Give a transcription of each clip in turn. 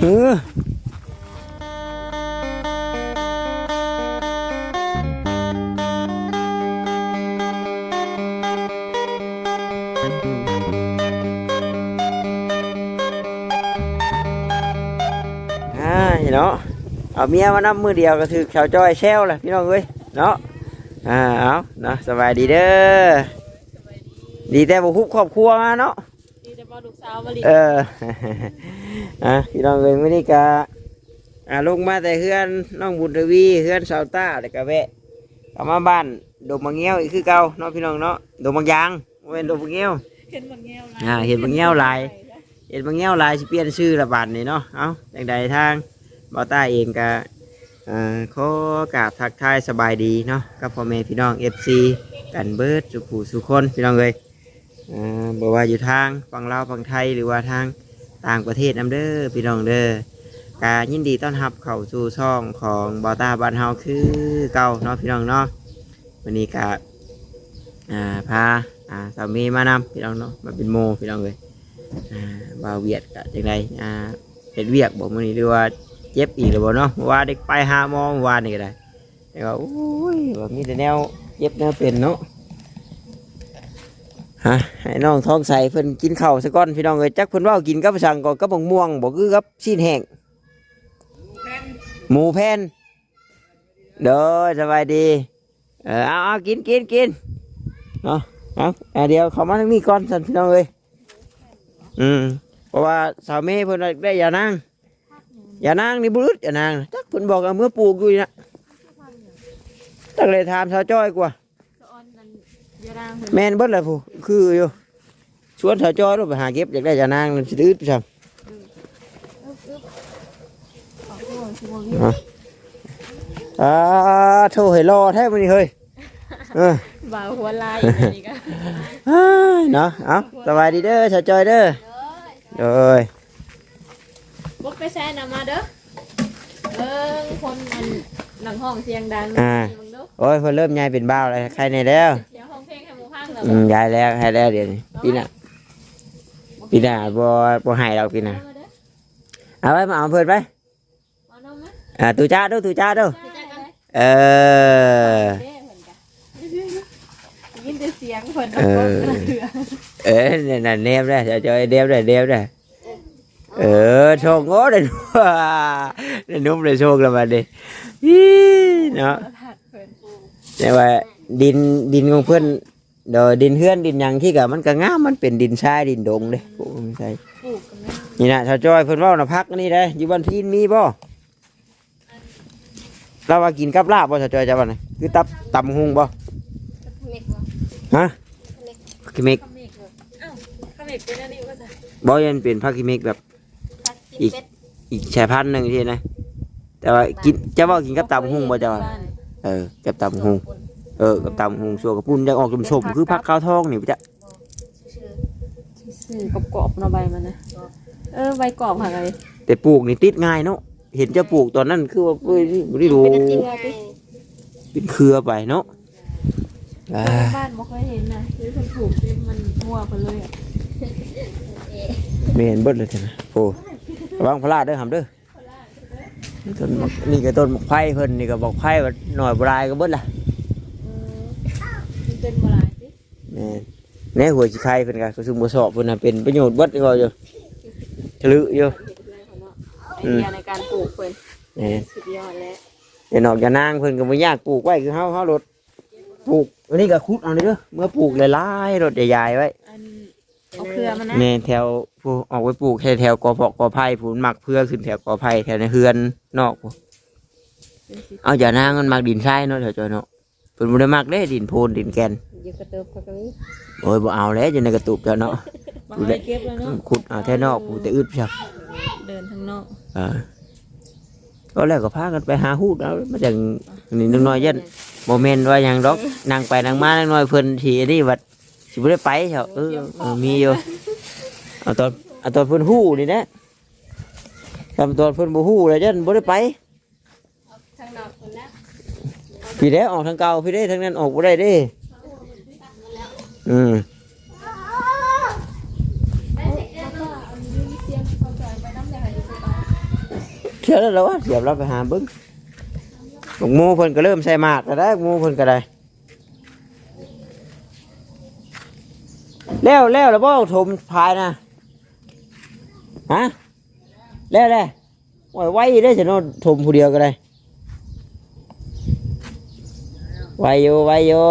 เออเดลินใช่มั้ยเด้อบ่ได้ไปก่อนวะยังบ่ครบคนนะงามตลอดสาวจอยเพิ่นเนาะอืมเพื่อใดก็งามเพื่อใดก็อยากได้เอ้าเอ้าเอ๊บอุ้มลูกน้อยหอยกระตาแล้วเอออ่าเนาะเอาเมียมานับมือเดียวก็ถือแขวจ้อยแช่วแหละพี่น้องเอ้ยเนาะอ่าเอาเนาะสบายดีเด้อดีแต่บุคุบครอบครัวมาเนาะดีแต่บ่ลูกสาวบ่ลิเออ อะพี่น้องเอ้ยไม่ได้กะอ่าลงมาแต่เฮือนน้องบุญทวีเฮือนสาวต้าแต่กะแวะกลับมาบ้านดมบางเงี้ยวอีกคือเก่าเนาะพี่น้องเนาะดมบางยางบ่เป็นดมบางเงี้ยวเห็นบางแง้วอ่าเห็นบางแง้วหลายเห็นบางเงี้ยวหลายสิเปลี่ยนชื่อละบาดนี่เนาะ เอาอย่างใดทางบอต้าเองกะอ่าขอกราบทักทายสบายดีเนาะ กับพ่อแม่พี่น้อง FC กันเบิดสุขูสุคนพี่น้องเลยอ่าบ่ว่าอยู่ทางฝั่งลาวฝั่งไทยหรือว่าทาง ต่างประเทศนํเด้อพี่น้องเด้อกายินดีต้อนรับเข้าสู่ช่องของบอตาบ้านเฮาคือเก่าเนาะพี่น้องเนาะวันนี้กะอ่าพาอ่าสามีมานำพี่น้องเนาะมาเป็นโมพี่น้องเลยอ่าบ่าวเวียดกะจังไดอ่าเฮ็ดเวียกบอกมื้อนี้หรือว่าเจ็บอีกหรือเปล่าเนาะเมื่าเด็กไปหาหมอวานนี่ก็ได้แต่ว่าโอ้ยว่ามีแต่แนวเจ็บแนวเป็นเนาะ ฮะให้น้องท้องใสเพิ่นกินข้าวซะก่อนพี่น้องเอ้ยจักเพิ่นเว่ากินกับสั่งก่อนกับบักม่วงบ่คือกับซีนแห้งหมูแผ่นเด้อสบายดีเออเอาเอากินกินกินเนาะเอาเอาเดี๋ยวเข้ามาทางนี้ก่อนสันพี่น้องเอ้ยอืมเพราะว่าสาวเมย์เพิ่นว่าได้ยานางอย่านางนี่บุรุษอย่านางจักเพิ่นบอกเอาเมื่อปลูกอยู่นี่นะจักเลยถามชาวจ้อยกว่าสะออนนั่น ยะรางเพิ่นแม่นเบิดเลยผู้คืออยู่ชวนชาวจ้อยลงไปหาเก็บอยากได้อย่านางนั่นสิดื้อไปซั่นเอาโอ้ยสิบ่มีอ่าโทรให้รอแท้มื้อนี้เฮ้ยเออบ่าวหัวลายอีกอันนี้ก็อ้ายเนาะเอาสบายดีเด้อชาวจ้อยเด้อโดยบ่ไปแซ่นำมาเด้อเบิ่งคนมันหนังห้องเสียงดังอ่าเบิ่งเด้อโอ้ยเพิ่นเริ่มยายเป็นบ้าวแล้วใครในแล้ว แล้วอืมยายแล้วให้แล้วเดี๋ยวนี้ปีหน้าปีหน้าบ่บ่ให้ดอกปีหน้าเอามาเด้อเอาไว้มาเอาเพิ่นไปเอานมไหมอ่าตูจ้าเด้อตูจ้าเด้อไปจักกันเออ เด้เพิ่นกะยินแต่เสียงเพิ่นเออ เอ้ยนี่น่ะเนมได้จะจอยเดมได้เดมได้เออโชคโง่ได้นุ่มได้นุ่มได้โชคแล้วมาดิอีเนาะผัดเพิ่นแต่ว่าดินดินของเพื่อน เดอดินเฮือนดินหยังที่กับมันก็งามมันเป็นดินทรายดินดงเด้ปลูกมันใช่ปลูกกันแม่นี่นะชาวจอยเพิ่นเว่าน่ะพักนี่ได้อยู่บ้านพี่มีบ่เราว่ากินกับลาบบ่ชาวจอยจะว่าไงคือตับตำหุงบ่เมกบ่ฮะกิเมกข้าวเมกเหรออ้าวข้าวเมกเป็นอันนี้ว่าจะบ่ยันเป็นผักกิเมกแบบผัดกินอีกเป็ดอีกแช่พันธุ์หนึ่งที่นะแต่ว่ากินจะว่ากินกับตำหุงบ่เจ้าเออกับตำหุง เออกับตำหุงส่วนกับปุ้นยังออกชมๆคือผักขาวทองนี่ปะจ๊ะสื่อกรอบๆเนาะใบมันนะเออใบกรอบค่ะอะไรแต่ปลูกนี่ติดง่ายเนาะเห็นจะปลูกตอนนั้นคือว่าเอ้ยไม่ได้รู้เป็นเครือไปเนาะอ่าบ้านบ่เคยเห็นนะคือคนปลูกเนี่ยมันมั่วไปเลยอะไม่เห็นเบิดเลยเถอะนะโอ้ระวังพลาดเด้อหำเด้อต้นหมกนี่ก็ต้นหมกไผ่เพิ่นนี่ก็บอกไผ่ว่าหน่อยบรายก็เบิดล่ะเออมัน เป็นบ่หลายสิแม่นแน่หัวสิไข่เพิ่นก็คือบ่สอบเพิ่นน่ะเป็นประโยชน์เบิดก็อยู่ทะลุอยู่เห็นเลยเขาเนาะไอเดียในการปลูกเพิ่นแม่นสุดยอดแล้วแต่นอกจากนางเพิ่นก็บ่ยากปลูกไว้คือเฮาเฮารถปลูกอันนี้ก็ขุดเอาเลยเด้อเมื่อปลูกหลายๆรถใหญ่ๆไว้อันเอาเครือมันนะแม่นแถวผู้ออกไปปลูกแค่แถวกอเพาะกอไผ่ผู้มักเพื่อขึ้นแถวกอไผ่แถวในเฮือนนอกผู้เอาอย่านางมันมักดินทรายเนาะแถวจอยเนาะ เพิ่นบ่ได้มักเด้ดินโพนดินแกนอยู่กระเติบเขาก็มีโอ้ยบ่เอาแล้วอยู่ในกระตุกเจ้าเนาะบางเลยเก็บแล้วเนาะขุดเอาแท่นอกผู้แต่อึดซักเเดินทางนอกอ่าก็แล้วก็พากันไปหาฮูดเอามาจากนี่นึงน้อยยันโมเมนต์ว่าหยังดอกนั่งไปนั่งมานั่งน้อยเพิ่นทีนี่วัดสิบ่ได้ไปเถอะเออเออมีอยู่เอาตอนเอาตอนเพิ่นฮู้นี่นะทำตอนเพิ่นบ่ฮู้เลยยันบ่ได้ไปทางนอกคนละ พี่ได้ออกทางเก่าพี่ได้ทางนั้นออกบ่ได้เด้ อืมเสร็จแล้วก็เอาเสียงเขาจอยไปน้ำยาอยู่ที่บ้านเชื่อแล้วเหรอวะเสียบเราไปหาบิ่งหมูเพิ่นก็เริ่มใส่หมากแล้วได้หมูเพิ่นก็ได้ แล้วแล้วแล้วบ่ถมพายนะฮะแล้วแล้วไว้ไว้ได้ฉันเอาถมผู้เดียวก็ได้ ไว้อยู่ไว้อยู่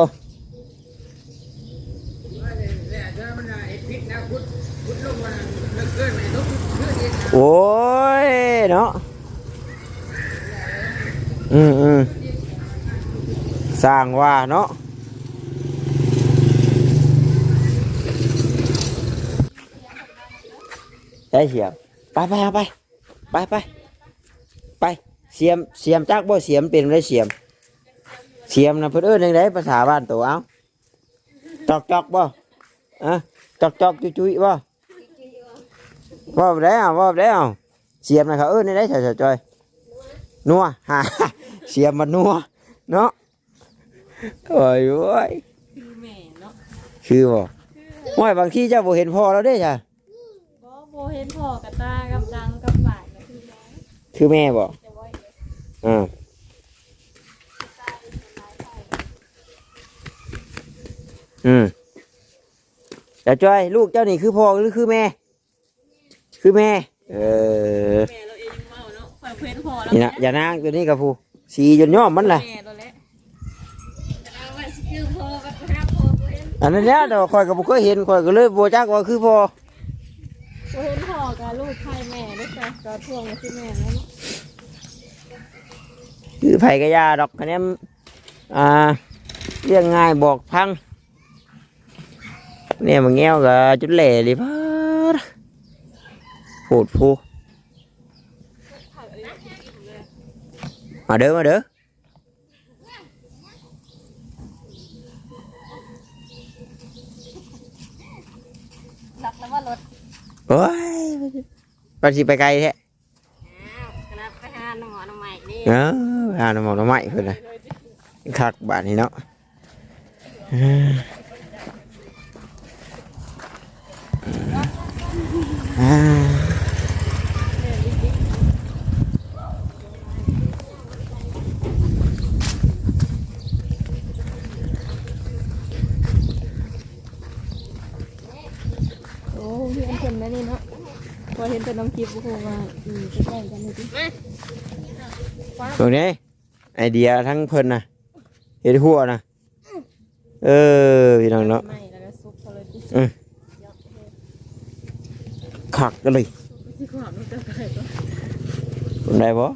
โอ้ยเนาะอืมอืมสร้างว่าเนาะได้เสียมไปไปเอาไปไปไปไปเสียมเสียมจักบ่เสียมเป็นไรเสียม เสียมนะเพื่นเอิ้นยังไงภาษาบ้านตัวเอาจอกจอกบ่อะจอกจอกจุยจุยบ่ว่าไปแล้วว่าไปแล้วเสียมนะเขาเอิ้นยังไงใส่ใส่จอยนัวฮ่าเสียมมันนัวเนาะโอ้ยโอ้ยคือแม่เนาะคือบ่ว่าบางทีเจ้าบ่เห็นพ่อแล้วเด้จ้ะบ่โบเห็นพ่อกับตากับดังกับปากก็คือแม่คือแม่บ่จะไว้เดี๋ยวอ่า อืมแต่จอยลูกเจ้านี่คือพ่อหรือคือแม่ คือแม่ เออแม่เราเองยังเมาเนาะข่อยเพิ่นพ่อแล้วนี่นะอย่านางตัวนี้กับผู้สีจนย่อมมันแหละแม่ตัวแหละแต่เอาว่าสิคือพ่อกับหาพ่อบ่เห็นอันนั้นเนี่ยเดี๋ยวคอยกับบุเคยเห็นคอยก็เลยบัวจักว่าคือพ่อบ่เห็นพ่อกับลูกไทยแม่ด้วยจ้ะก็ทวงมาคือแม่แล้วเนาะคือไผ่กระยาดอกคะแนนอ่าเรื่องง่ายบอกพัง เนี่ยมันแง้วกับจุดเหล่เลยพัดโหดผู้มาเด้อมาเด้อรักแล้วว่ารถโอ้ยปันสิไปไกลแท้อ้าวกำลังไปหาหน่อหน่อใหม่นี่เออหาหน่อหมอกหน่อไม้เพิ่นน่ะคักบาดนี้เนาะอ่า โอ้เห็นเพิ่นแม่นี่เนาะพอเห็นเป็นน้ำคลิปบ่ฮู้ว่าอืมใกล้ๆกันนี่ติตรงนี้ไอเดียทั้งเพิ่นนะเฮ็ดหัวนะเออพี่น้องเนาะไม่แล้วก็ซุปเขาเลยติ คักกันเลยที่ความมันจะไกลก็คนใดบ่อ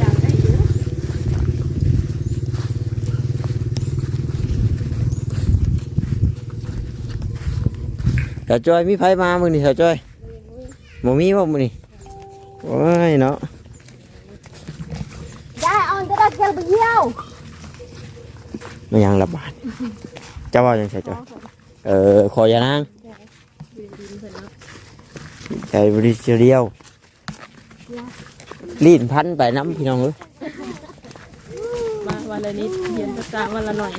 ยากได้อยู่สาวจอยมีไผมามื้อนี้สาวจอยบ่มีบ่มื้อนี้โอ้ยเนาะยายเอาจะได้เกลไปเยี่ยวมันยังระบาดเจ้าว่าจังไสจอยเออขออย่านางดินดินเพิ่นเนาะใช้บริสเรียวลีนพันไปน้ำพี่น้องเอ้ยมาวันละนิดเรียนภาษาวันละหน่อย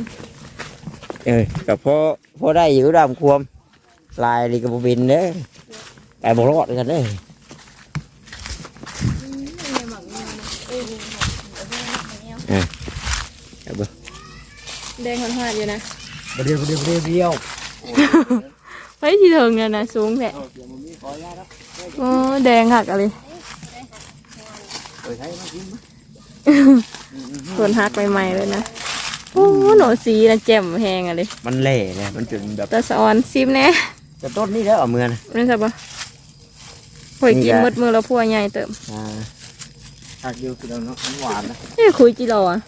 เออกับพ่อพ่อได้อยู่ดำควมลายลีกับบินเด้อแต่บรอดกันเด้อ แม่หมักแมวนะเอ้ยแม่หมักแมว เอาเบิ่ง แดงหันหาดอยู่นะเดียวเดียวเดียวเดียวเฮ้ยที่เถิงเนี่ยนะสูงแหละโอ้แดงหักอะไรเออใช้มากินมาส่วนหักใหม่ๆเลยนะโอ้หนูสีนะแจ่มแหงอะไรมันเละเนี่ยมันเป็นแบบตะสอนซิมแน่จะต้นนี่แล้วเอามือนะไม่ใช่ปะหอยกินหมดมือแล้วพัวใหญ่เติมอ่าหักอยู่พี่น้องเนาะมันหวานนะนี่คุยจีรออะ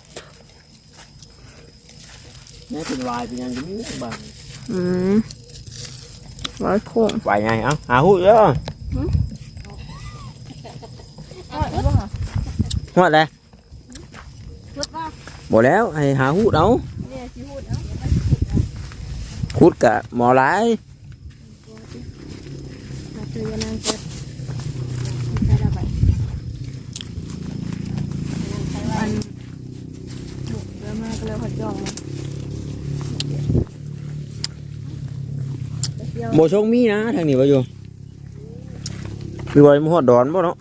นี่เป็นวายเป็นยังจะมีบางอืมร้อยโค้งไปไงเอ้าหาหูเด้อร้อยบ่ค่ะฮอดเลยพูดว่าบ่แล้วให้หาหูเอาเนี่ยสิพูดเอ้าขุดกะหมอหลายมาซื้อยานางเกิดใช้ระบายอันบุกเริ่มมาก็เลยหัดย่องมา เดี๋ยวบ่ชงมีนะทางนี้บ่อยู่คือว่ามันฮอดดอนบ่เนาะ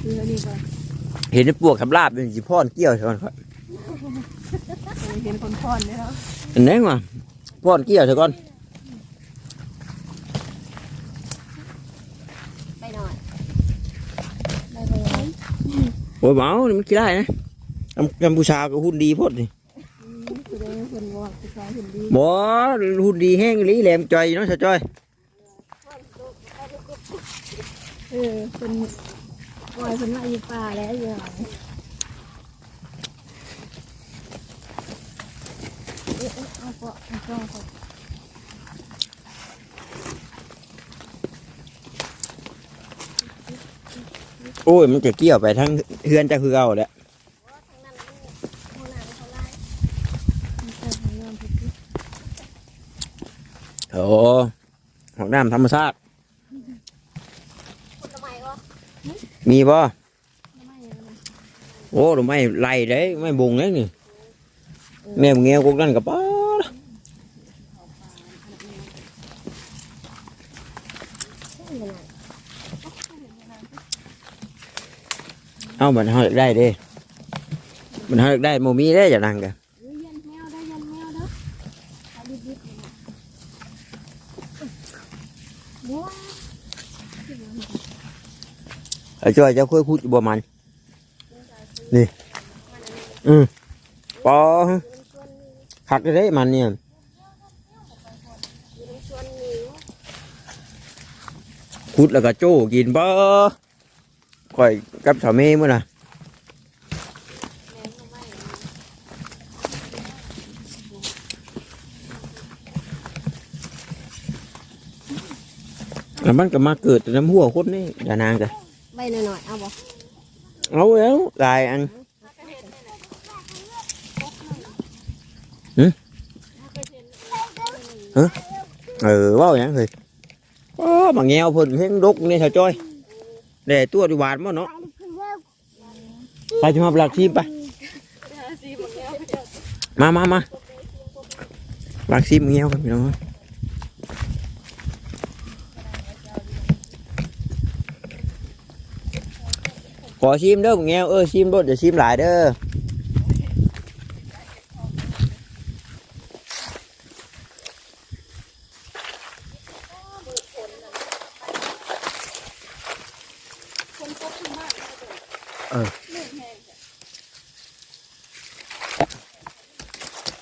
คืออันนี้ก่อนเห็นไอ้ปวกทำลาบเป็นสิพอนเกี่ยวใช่ก่อนครับเห็นคนพอนเลยเนาะอันไหนมาพอนเกี่ยวใช่ก่อนไปหน่อยได้ไปไหนโอ้ยเมานี่มันกี่ได้นะ กัมกัมพูชาก็หุ่นดีโพดนี่คือได้คนว่าคือสายเห็นดีบ่หุ่นดีแห้งอีหลีแหลมจอยเนาะชะจอยเออเป็นปล่อยเป็นมาอยู่ป่าแล้วอย่างเอ๊ะเอาเกาะเอาจ้องเขาโอ้ยมันจะเกี่ยวไปทั้งเฮือนจะคือเอาแหละ โอ้ของ น้ำธรรมชาติ มีบ่โอ้ดอกไม้ไล่ đấy ไม่บง đấy นี่แม่มึงเงี้ยกุกนั่นกับป้าเอามันเฮาอยากได้เด้มันเฮาอยากได้โมมีได้อย่านั่งกัน ยันแมวได้ยันแมวเด้อเอาดิบๆเลยนะบัว ไอ้จ้อยเจ้าค่อยพูดบ่มัน นี่ อืมปอคักได้มันเนี่ยพูดแล้วก็โจ้กินบ่ก่อยกับสามีมื้อน่ะ แล้วมันก็มาเกิดแต่น้ำหัวคนนี่อย่านางจ้ะใบหน่อยๆเอาบ่เอาแล้วลายอันหืฮะเออว่าอย่างไรโอ้บางแงวเพิ่นเพ่งดกนี่ชาวจ้อยแต่ตัวดีหวานมั้เนาะไปจะมาปลักทีมไปมามามาปลักทีมแงวกันพี่น้อง ขอชิมเด้อบักแงวเออชิมรสอย่าชิมหลายเด้อ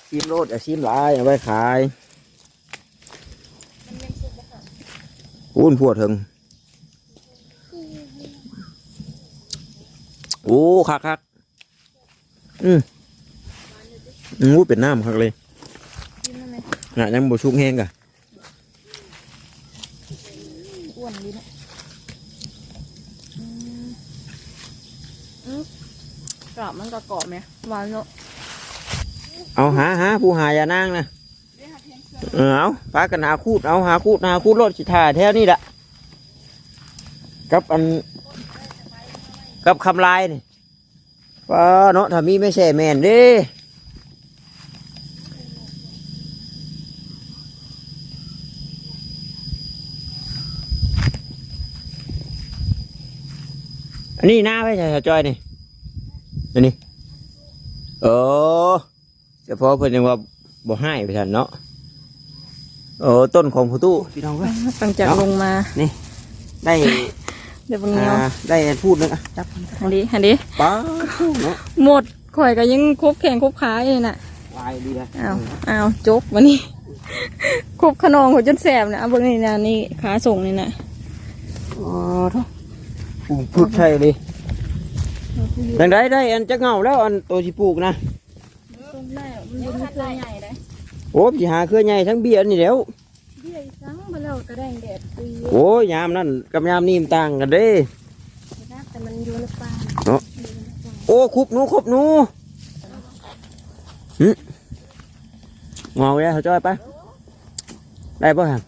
ชิมรสอย่าชิมหลายเอาไว้ขายอุ้นพวดถึง โอ้คักคักอืมอู้เป็นน้ำคักเลยกินได้ไหมน่ะยังบ่ชุกแห้งกะอ้วนดีนะอืมอืมกรอบมันก็กรอบไหมหวานเนาะเอาหาหาผู้หายานางนะเออเอาพากันหาคูดเอาหาคูดหาคูดรถสิท่าแถวนี่แหละกับอัน กับคำลายนี่ว่าเนาะถ้ามีไม่ใช่แม่นเด้อันนี้หน้าไม่ใช่ชาวจอยนี่อันนี้โอ้เฉพาะเพิ่นยังว่าบ่ให้ไปทันเนาะโอ้ต้นของผู้ตู้พี่น้องเว้ยตั้งจากลงมาได้ เดี๋ยวบางเนียวอ่าได้พูดนึงอะจับอันนี้อันนี้ป้าเนาะหมดข่อยก็ยังครบแข่งครบขาอยู่น่ะลายดีเลยอ้าวอ้าวจกวันนี้ครบขนองหัวจนแสบนะเอาเบางนี่นะนี่ขาส่งนี่นะอ๋อทุกพูดใช่เลยคจังไดได้อันจะเงาแล้วอันตัวสิปลูกนะตรงได้มันอยู่ในเครือใหญ่เลยโอ้สิหาเครือใหญ่ทั้งเบี้ยนี่แหล้วเบี้ ยสังมาแล้วกระแดงแดดตีโอ้ยยามนั่นกับยามนี่มันต่างกันเด้แต่มันอยู่ในป่าเนาะโอ้คุบหนูคุบหนูหึงอกเลยเขาจ้อยไปได้ป่ะฮะ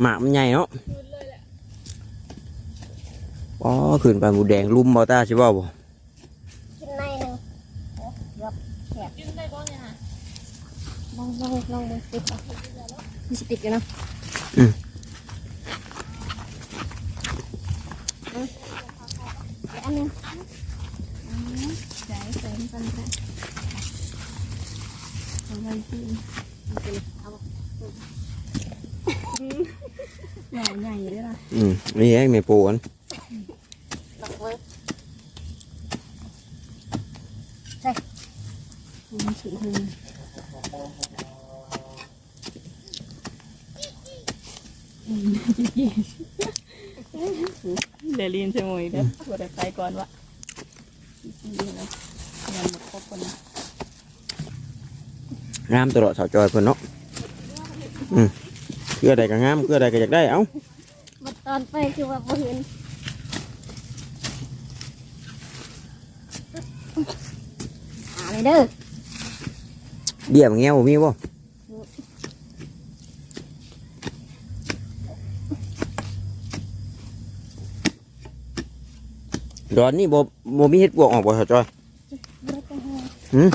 หมากมันใหญ่เนาะอ๋อขึ้นไปหมูแดงลุ่มบอต้าใช่ป่าวบ่ กินในหนึ่งยับแขกกินได้บ้างเนี่ยฮะล องลองลองดูติดอะมีสติกอยู่นะอืมอันนึงใจเสริมกันค่ะเอาไว้ที่เอาใหญ่ใหญ่ด้วยนะอืมนี่เองไม่ปูอันดอกไว้ใช่มันถือหึง เดลินใช่ไหมเด้อบดไปก่อนวะดีนะงานหมดครบคนนะงามตลอดสาวจอยเพิ่นเนาะอืมเพื่อใดก็งามเพื่อใดก็อยากได้เอ้ามาตอนไปคือว่าบ่เห็นหาเลยเด้อเบี้ยมันเงี้ยวบ่มีบ่ ดอนนี่บ่บ่มีเฮ็ดปวกออกบ่สาวจอยบ่ได้ไปหาหืม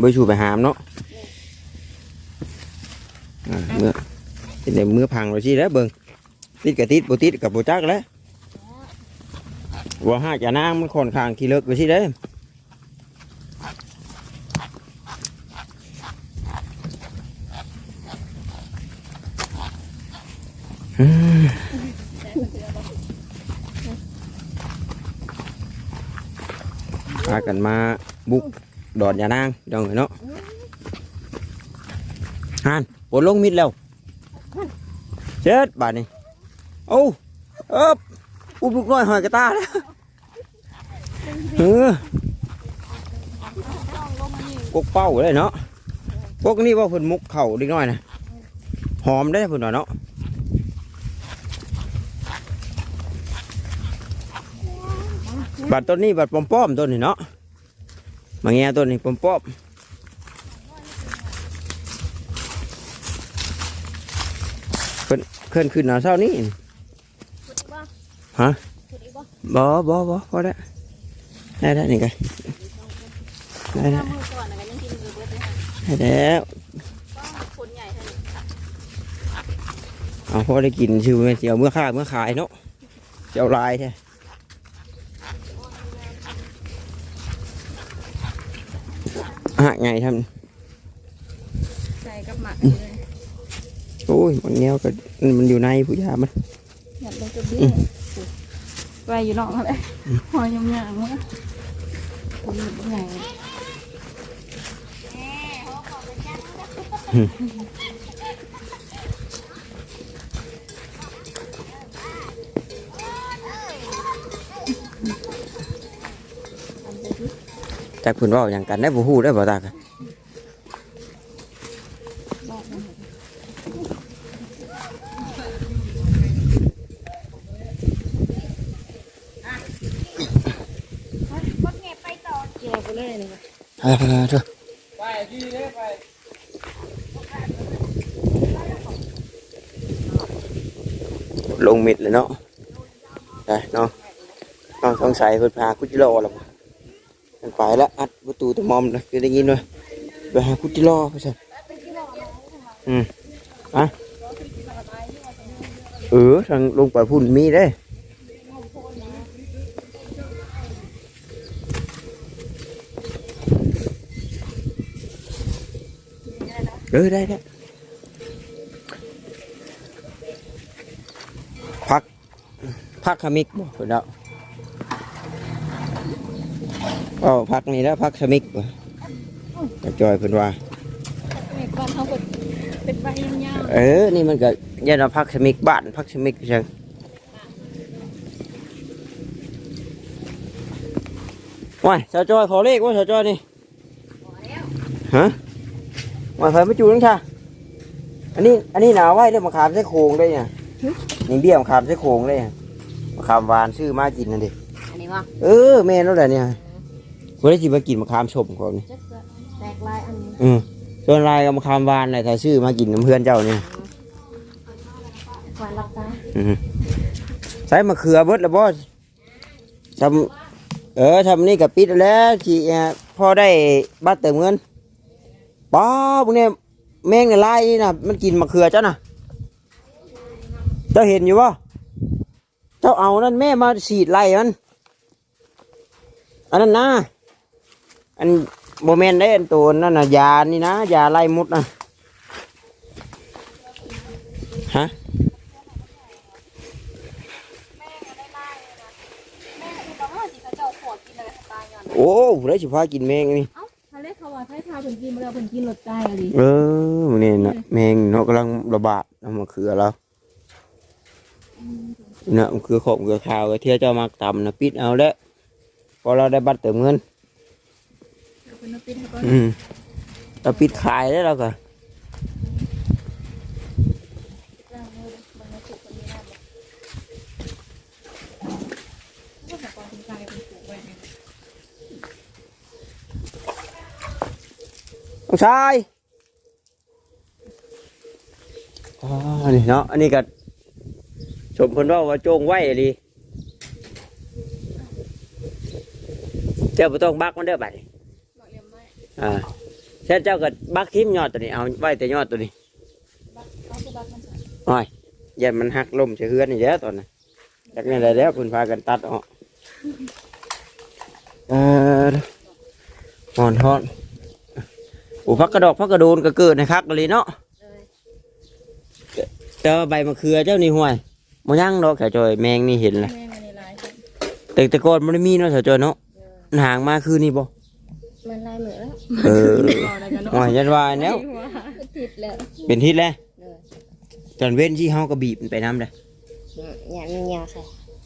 บ่ชูไปหามเนาะอ่าเมื่อเป็นได้มือพังแล้วสิแล้วเบิ่งติดก็ติดบ่ติดก็บ่จักแล้วว่าหาจะนางมันค่อนข้างขี้เลิกไปสิเด้ากันมาบุกดอนยานางดองเนาะฮานปวดลงมิดแล้วเจ็ดบาทนี่โอ้เอ๊บอุบลูกน้อยหอยกระตาแล้วเออกกเป้าเลยเนาะกกนี่ว่าเพิ่นมุกเข่าเล็กน้อยนะหอมได้อเพิ่นว่าเนาะ บัดต้นนี้บัดปอมป้อมต้นนี่เนาะมาแง่ต้นนี้ปอมป้อมเพิ่นเคลื่นขึ้นหนาเช้านี้ฮะขุดอีกบ่บ่บ่พอได้ได้ได้นี่ไงได้ได้ได้แล้วเอาพอได้กินชื่อแม่นสิเอาเมื่อค่าเมื่อขายเนาะเจ้าลายแท้ อะไงทใส่กับหมักเลยำโอ้ยมันเงี้ยวก็มันอยู่ในผู้ยามันอยากได้ตัวเบี้ยไว้อยู่นอกอะไรหอยยำๆมั้งคนใหญ่ จากเพิ่นเว่าอย่างกันได้บ่ฮู้ได้บ่ตากันก็แงไปต่อเกี่ยวไปเลยนี่ก็ไปไปไปเถอะลงมิดเลยเนาะได้เนาะน้องสงสัยเพิ่นพาคุจิโร่แล้วบ่มัน ไปแล้วอัดประตูตะมอมนะคือได้ยินเลยไปหาคุจิโร่ไปสั่นอืมอะเออทางลงไปพุ่นมีเด้เออได้ได้พักพักขมิกบ่เพิ่นเอาก็พักนี่แล้วพักขมิกบ่กระจอยเพิ่นว่าเมฆบ้านเขาก็เป็นใบยาวเอเออนี่มันก็ยันเอาพักสมิกบ้านพักสมิกจังว้ายสาวจอยขอเลขว่าสาวจอยนี่ฮะว่าไฟไม่จูนังค่ะอันนี้ อันนี้หนาไว้เรื่องมะขามใส่โครงได้เนี่ยนี่เบี้ยมะขามใส่โครงได้เนี่ยมะขามหวานซื้อมากินนั่นดิอันนี้ว่าเออแม่นแล้วแหละเนี่ย คนได้จิมากินมะขามชมก่อนนี่จะแตกลายอันนี้อืมส่วนลายกับมะขามหวานอะไรถ้าซื้อมากินกับเพื่อนเจ้าเนี่ยควันรับตาอืมใส่มะเขือเบิดแล้วบ่ทำเออทำนี่กับปิดแล้วที่พอได้บัตรเติมเงินป้าพวกนี้แมงในลายนี่นะมันกินมะเขือเจ้าน่ะเจ้าเห็นอยู่บ่เจ้าเอานั่นแม่มาฉีดไล่มันอันนั้นนะ อันโมเมนได้อันตัวนั่นน่ะยานี่นะยาไล่มุดนะฮะโอ้ผู้ได้สิพากินแมงนี่เอ้าทะเลเขาว่าใช้ทาเพิ่นกินบ่แล้วเพิ่นกินรสใจอะดิเออมื้อนี่นะแมงเนาะกำลังระบาดเอามาคือเราเนาะมันคือของคือข่าวก็เที่ยวเจ้ามาตำนะปิดเอาแล้วพอเราได้บัตรเติมเงิน เพิ่นเอาปิดให้ก่อนอืมเราปิดขายแล้วเราก็ล้างมือเบิ่งในสุกเพิ่นมีน้ำบ่ก็สะกอนถึงใจเพิ่นปลูกไว้ให้ต้องชายอ๋อนี่เนาะอันนี้ก็ชมเพิ่นว่าว่าโจงไว้ดีเจ้าบ่ต้องบักมันเด้อบัดนี้ อ่าเช่นเจ้าก็บักทิมยอดตัวนี้เอาไว้แต่ยอดตัวนี้บักเอาคือบักมันใส่อ้อยยันมันหักลมจะเฮือนนี่แหล้วตอนนั้นจากนี้ได้แล้วคุณพากันตัดออกเออหอนทอนโอ้พักกระดอกพักกระโดนก็เกิดนะครับเลยเนาะเลยแต่ว่าใบมะเขือเจ้านี่ห่วยมันยังดอกแขจอยแมงนี่เห็นละแม่งอันนี้ลายเพิ่นแต่แต่ก่อนมันไม่มีเนาะแขจอยเนาะเออหางมาคือนี่บ่ มันลายเหมือนแล้วเออพอแล้วกันเนาะห่วยยันวายแล้ว ติดแล้วเป็นทิศแล้วเลยตอนเว้นที่เฮาก็บีบมันไปน้ำเลยอย่ามียาใส่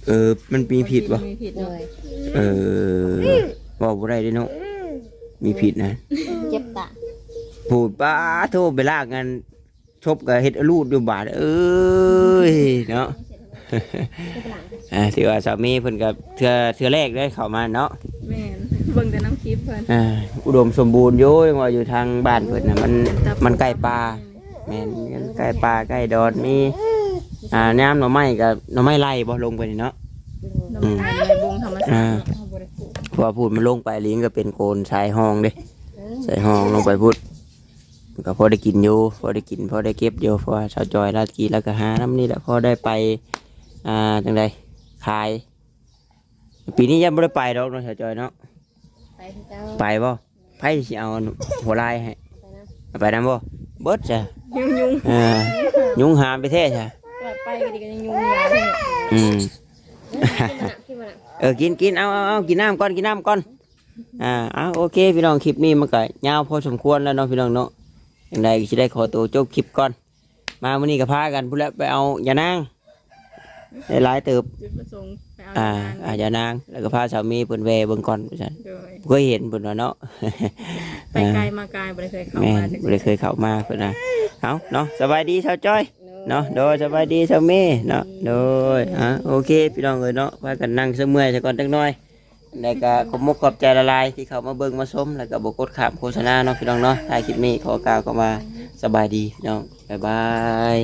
เออ มันมีผิดบ่มีผิดเลยเออบอกบ่ได้เด้เนาะมีผิดนะ เจ็บตาพูดป้าโทษไปลากกันชบกับเฮ็ดอรูดอยู่บาดเอ้ยเนาะอ่าถือว่าสามีเพิ่นกับเทือเทือแรกได้เข้ามาเนาะแม่นเบิ่งแต่น้ำคลิปเพิ่นอ่าอุดมสมบูรณ์อยู่ยังว่าอยู่ทางบ้านเพิ่นน่ะมันมันใกล้ป่าแม่นมันใกล้ป่าใกล้ดอนมีอ่าน้ำหน่อไม้กับหน่อไม้ไล่บ่ลงไปนี่เนาะ น้ำตาลในวงธรรมชาอ่า ติเอาบ่ได้ปลูกเพราะว่าพูดมันลงไปลิงก็เป็นโกนชายห้องเด้ใส่ห้องลงไปพุดมันก็พอได้กินอยู่พอได้กินพอได้เก็บอยู่เพราะว่าชาวจอยลาดกีแล้วก็หาน้ำนี่แหละพอได้ไปอ่าจังใดขาย ปีนี้ยังไม่ได้ไปดอกเนาะชาวจอยเนาะ ไปคือเจ้าไปบ่ไพ่สิเอาหัวลายให้ไปนะเอาไปนำบ่เบิดจ้ะยุ่งยุ่งอ่ายุงหามไปเท่จ้ะไปก็ดีกันยังยุ่งยาวเลยอืมที่มันเออกินกินเอาเอาเอากินน้ำก่อนกินน้ำก่อนอ่าเอาโอเคพี่น้องคลิปนี้มันก็ยาวพอสมควรแล้วเนาะพี่น้องเนาะอย่างไรก็จะได้ขอตัวจบคลิปก่อน มาวันนี้ก็พากันพูดแล้วไปเอายานาง ได้หลายเติบจุดประสงค์ไปเอาอ่าทางอ่ายานางแล้วก็พาสามีเพิ่นแวเบิ่งก่อนว่าซั่นโดยเคยเห็นเพิ่นว่าเนาะ ไปไกลมาไกลบ่ได้เคยเข้าแม่มานจังบ่ได้เคยเข้ามาเพิ่นนะเอาเนาะสบายดีชาวจ้อย เนาะโดยสบายดีชาวเมเนาะโดยอะโอเค พี่น้องเอ้ยเนาะพากันนั่งเสมื่อยซะก่อนจักหน่อยแล้วก็ขอบมุกขอบใจละลายที่เข้ามาเบิ่งมาชมแล้วก็บ่กดข้ามโฆษณาเนาะพี่น้องเนาะท้ายคลิปนี้ขอกล่าวเข้ามาสบายดีพี่น้องบ๊ายบาย